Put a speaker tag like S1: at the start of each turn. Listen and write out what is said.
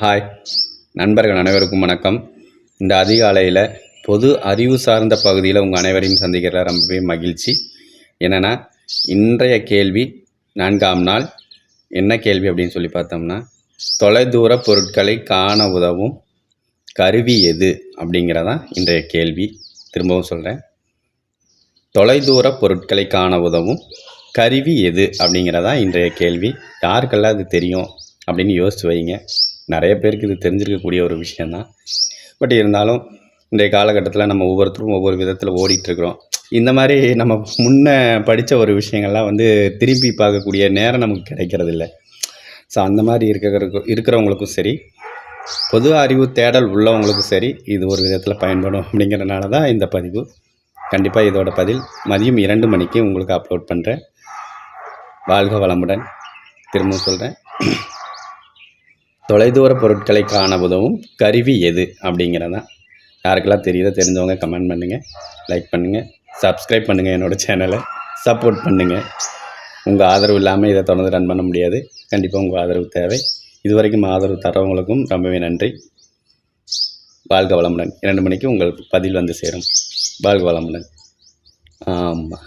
S1: Hi நண்பர்கள் அனைவருக்கும் வணக்கம். இந்த அதிகாலையில் பொது அறிவு சார்ந்த பகுதியில் உங்கள் அனைவரையும் சந்திக்கிறதுல ரொம்பவே மகிழ்ச்சி. என்னென்னா இன்றைய கேள்வி நான்காம் நாள் என்ன கேள்வி அப்படின்னு சொல்லி பார்த்தோம்னா தொலைதூர பொருட்களை காண உதவும் கருவி எது அப்படிங்கிறதான் இன்றைய கேள்வி. திரும்பவும் சொல்கிறேன் தொலைதூர பொருட்களை காண உதவும் கருவி எது அப்படிங்கிறதா இன்றைய கேள்வி. யாருக்கெல்லாம் அது தெரியும் அப்படின்னு யோசிச்சு வைங்க. நிறைய பேருக்கு இது தெரிஞ்சிருக்கக்கூடிய ஒரு விஷயந்தான் பட் இருந்தாலும் இன்றைய காலகட்டத்தில் நம்ம ஒவ்வொருத்தரும் ஒவ்வொரு விதத்தில் ஓடிட்டுருக்குறோம். இந்த மாதிரி நம்ம முன்ன படித்த ஒரு விஷயங்கள்லாம் வந்து திரும்பி பார்க்கக்கூடிய நேரம் நமக்கு கிடைக்கிறதில்ல. ஸோ அந்த மாதிரி இருக்கிற இருக்கிறவங்களுக்கும் சரி பொது அறிவு தேடல் உள்ளவங்களுக்கும் சரி இது ஒரு விதத்தில் பயன்படும் அப்படிங்கிறனால தான் இந்த பதிவு. கண்டிப்பாக இதோட பதில் மதியம் இரண்டு மணிக்கு உங்களுக்கு அப்லோட் பண்ணுறேன் வாழ்க வளமுடன். திரும்பவும் சொல்கிறேன் தொலைதூர பொருட்களை காண உதவும் கருவி எது அப்படிங்கிறதான் யாருக்கெல்லாம் தெரியுதோ தெரிஞ்சவங்க கமெண்ட் பண்ணுங்கள் லைக் பண்ணுங்கள் சப்ஸ்கிரைப் பண்ணுங்கள் என்னோடய சேனலை சப்போர்ட் பண்ணுங்கள் உங்கள் ஆதரவு இல்லாமல் இதை தொடர்ந்து ரன் பண்ண முடியாது. கண்டிப்பாக உங்கள் ஆதரவு தேவை. இதுவரைக்கும் ஆதரவு தரவங்களுக்கும் ரொம்பவே நன்றி. வாழ்க வளமுடன். இரண்டு மணிக்கு உங்கள் பதில் வந்து சேரும். வாழ்க வளமுடன். ஆமாம்